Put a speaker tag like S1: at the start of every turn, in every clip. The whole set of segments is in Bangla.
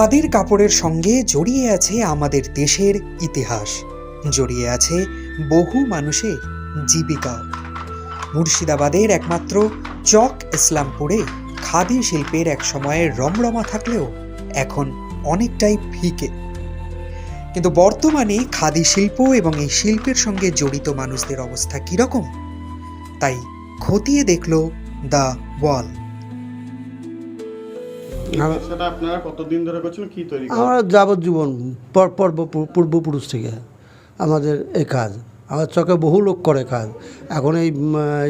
S1: খাদির কাপড়ের সঙ্গে জড়িয়ে আছে আমাদের দেশের ইতিহাস। জড়িয়ে আছে বহু মানুষের জীবিকা। মুর্শিদাবাদের একমাত্র চক ইসলামপুরে খাদি শিল্পের এক সময়ের রমরমা থাকলেও এখন অনেকটাই ফিকে। কিন্তু বর্তমানে খাদি শিল্প এবং এই শিল্পের সঙ্গে জড়িত মানুষদের অবস্থা কীরকম? তাই খতিয়ে দেখল দ্য ওয়াল।
S2: সেটা আপনারা কতদিন ধরে করছেন? কি তৈরি
S3: আমরা যাবজ্জীবন পর- পর্ব পূর্বপুরুষ থেকে আমাদের এই কাজ। আমার চকে বহু লোক করে কাজ। এখন এই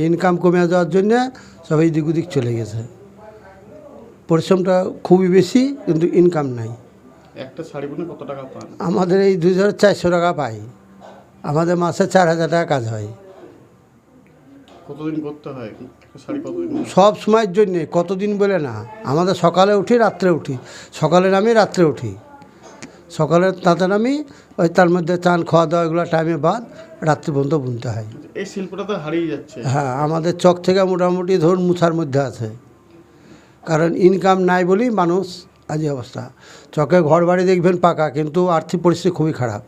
S3: ইনকাম কমে যাওয়ার জন্যে সবাই দিক ওদিক চলে গেছে। পরিশ্রমটা খুবই বেশি কিন্তু ইনকাম নাই।
S2: একটা শাড়ি বুনে কত টাকা পান?
S3: আমাদের এই দুই হাজার চারশো টাকা পাই। আমাদের মাসে চার হাজার টাকা কাজ হয়।
S2: কতদিন করতে হয়? একটা শাড়ি কতদিন
S3: সব সময়ের জন্যে কতদিন বলে না। আমাদের সকালে উঠি রাত্রে উঠি। সকালে নামি রাত্রে উঠি। সকালে তাতে নামি ওই তার মধ্যে চান খাওয়া দাওয়া এগুলো টাইমে বাদ রাত্রি পর্যন্ত বুনতে হয়।
S2: এই শিল্পটা তো হারিয়ে যাচ্ছে।
S3: হ্যাঁ আমাদের চক থেকে মোটামুটি ধরুন মুছার মধ্যে আছে। কারণ ইনকাম নাই বলেই মানুষ আজ অবস্থা। চকে ঘর বাড়ি দেখবেন পাকা কিন্তু আর্থিক পরিস্থিতি খুবই খারাপ।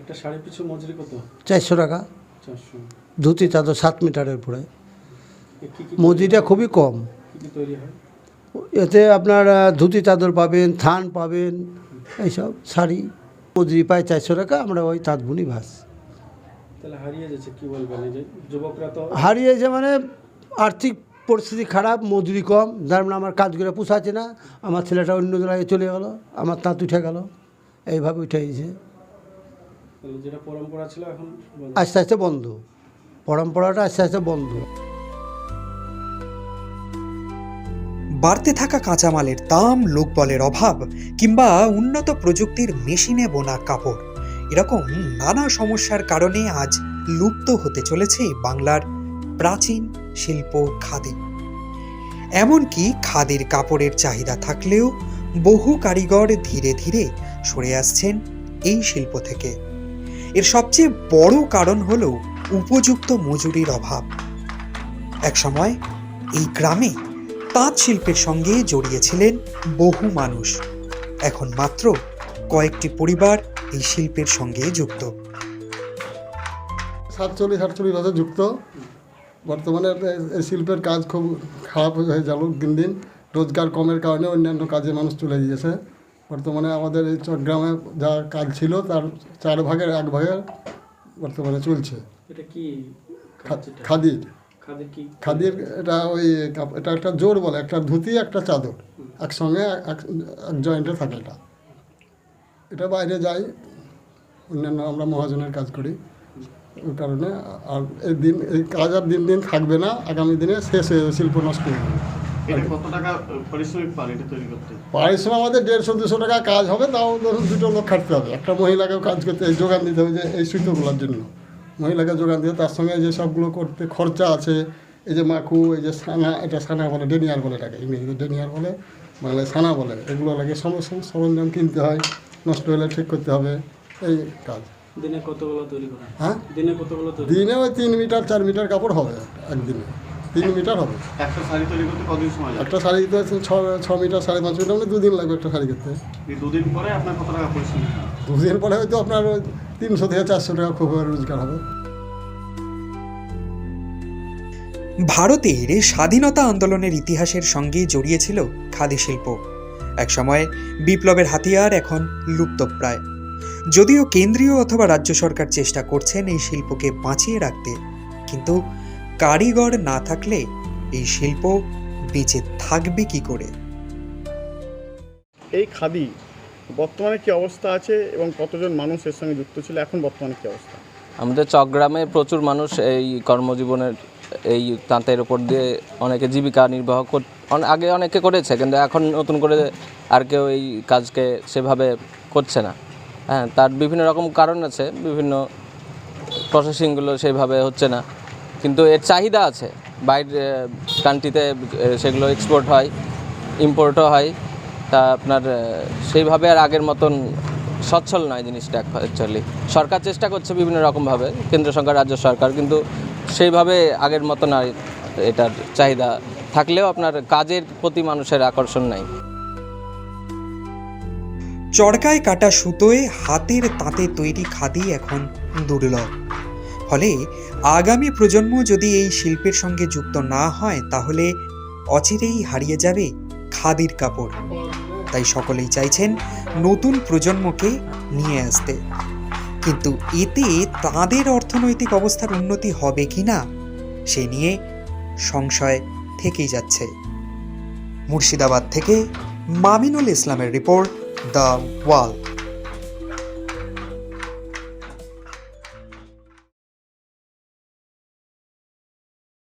S4: একটা শাড়ি পিছু মজুরি কত?
S3: চারশো টাকা। ধুতি চাদর সাত মিটারের পরে। মজুরিটা খুবই কম। এতে আপনার ধুতি চাদর পাবেন থান পাবেন এইসব শাড়ি। মজুরি পায় চারশো টাকা আমরা ওই তাঁত বুনি ভাস
S4: হারিয়ে যাচ্ছে
S3: হারিয়েছে মানে আর্থিক পরিস্থিতি খারাপ মজুরি কম। যার মানে আমার কাজ করে পোষাচ্ছে না। আমার ছেলেটা অন্য জায়গায় চলে গেল আমার তাঁত উঠে গেল। এইভাবে উঠে গেছে।
S4: যেটা পরম্পরা ছিল এখন
S3: আস্তে আস্তে বন্ধ। পরম্পরাটা আস্তে আস্তে বন্ধ।
S1: বাড়তে থাকা কাঁচামালের দাম লোকবলের অভাব কিংবা উন্নত প্রযুক্তির মেশিনে বোনা কাপড় এরকম নানা সমস্যার কারণে আজ লুপ্ত হতে চলেছে বাংলার প্রাচীন শিল্প খাদি। এমনকি খাদির কাপড়ের চাহিদা থাকলেও বহু কারিগর ধীরে ধীরে সরে আসছেন এই শিল্প থেকে। এর সবচেয়ে বড় কারণ হল উপযুক্ত মজুরির অভাব। একসময় এই গ্রামে তাঁত শিল্পের সঙ্গে জড়িয়েছিলেন বহু মানুষ। এখন মাত্র কয়েকটি পরিবার এই শিল্পের সঙ্গে যুক্ত।
S5: সাতচল্লিশ, আটচল্লিশ বছর যুক্ত। বর্তমানে এই শিল্পের কাজ খুব খারাপ হয়ে গেল দিন দিন। রোজগার কমের কারণে অন্যান্য কাজে মানুষ চলে গিয়েছে। বর্তমানে আমাদের এই চট্টগ্রামে যা কাজ ছিল তার চার ভাগের এক ভাগের বর্তমানে চলছে।
S4: এটা কি
S5: খা-
S4: কাজ এটা?
S5: খাদির
S4: খাদির
S5: এটা ওই এটা একটা জোর বলে একটা ধুতি একটা চাদর। একসঙ্গে এক জয়েন্টে থাকে এটা। এটা বাইরে যাই অন্যান্য আমরা মহাজনের কাজ করি। ওই কারণে আর এই দিন এই কাজ আর দিন দিন থাকবে না আগামী দিনে শেষ হয়ে শিল্প নষ্ট হয়ে যাবে
S2: পরিশ্রমিক
S5: আমাদের দেড়শো দুশো টাকা কাজ হবে তাও ধরুন দুটো লোক খাটতে হবে। একটা মহিলাকেও কাজ করতে এই যোগান দিতে হবে যে এই সুতোগুলোর জন্য। মহিলাকে যোগান দিয়ে তার সঙ্গে যে সবগুলো করতে খরচা আছে এই যে মাখু এই যে সানা এটা সানা বলে ডেনিয়ার বলে এটাকে ইংরেজিতে ডেনিয়ার বলে বাংলায় সানা বলে। এগুলো লাগে সমস্ত সরঞ্জাম কিনতে হয় নষ্ট হলে ঠিক করতে হবে এই কাজ।
S4: দিনে কতগুলো তৈরি
S5: হ্যাঁ?
S4: দিনে কতগুলো
S5: দিনে ওই তিন মিটার চার মিটার কাপড় হবে একদিনে। তিন মিটার হবে।
S2: একটা শাড়ি তৈরি করতে কতদিন সময়
S5: একটা শাড়ি দিতে ছ ছ মিটার সাড়ে পাঁচ মিটার মানে দুদিন লাগবে একটা শাড়ি করতে
S2: দুদিন পরে আপনার কত টাকা পরিশ্রম
S5: দুদিন পরে হয়তো আপনার ওই তিনশো থেকে চারশো টাকা খুব রোজগার হবে।
S1: ভারতের স্বাধীনতা আন্দোলনের ইতিহাসের সঙ্গে জড়িয়েছিল খাদি শিল্প। একসময় বিপ্লবের হাতিয়ার এখন লুপ্তপ্রায়। যদিও কেন্দ্রীয় অথবা রাজ্য সরকার চেষ্টা করছেন এই শিল্পকে বাঁচিয়ে রাখতে কিন্তু কারিগর না থাকলে এই শিল্প বেঁচে থাকবে কি করে?
S2: এই খাদি বর্তমানে কি অবস্থা আছে এবং কতজন মানুষ এর সঙ্গে যুক্ত ছিল? এখন বর্তমানে কি অবস্থা?
S6: আমাদের চকগ্রামে প্রচুর মানুষ এই কর্মজীবনের এই তাঁতের ওপর দিয়ে অনেকে জীবিকা নির্বাহ কর আগে অনেকে করেছে কিন্তু এখন নতুন করে আর কেউ এই কাজকে সেভাবে করছে না। হ্যাঁ তার বিভিন্ন রকম কারণ আছে বিভিন্ন প্রসেসিংগুলো সেভাবে হচ্ছে না। কিন্তু এর চাহিদা আছে। বাইরে কান্ট্রিতে সেগুলো এক্সপোর্ট হয় ইম্পোর্টও হয়। তা আপনার সেইভাবে আর আগের মতন সচ্ছল নয় জিনিসটা অ্যাকচুয়ালি সরকার চেষ্টা করছে বিভিন্ন রকমভাবে, কেন্দ্র সরকার, রাজ্য সরকার, কিন্তু সেইভাবে আগের মতন আর এটার চাহিদা থাকলেও আপনার কাজের প্রতি মানুষের আকর্ষণ নাই।
S1: চরকায় কাটা সুতোয় হাতের তাঁতে তৈরি খাদি এখন দুর্লভ। ফলে আগামী প্রজন্ম যদি এই শিল্পের সঙ্গে যুক্ত না হয়, তাহলে অচিরেই হারিয়ে যাবে খাদির কাপড়। তাই সকলেই চাইছেন নতুন প্রজন্মকে নিয়ে আসতে। কিন্তু এতে তাদের অর্থনৈতিক অবস্থার উন্নতি হবে কি না সে নিয়ে সংশয় থেকেই যাচ্ছে। মুর্শিদাবাদ থেকে মামিনুল ইসলামের রিপোর্ট দ্য ওয়াল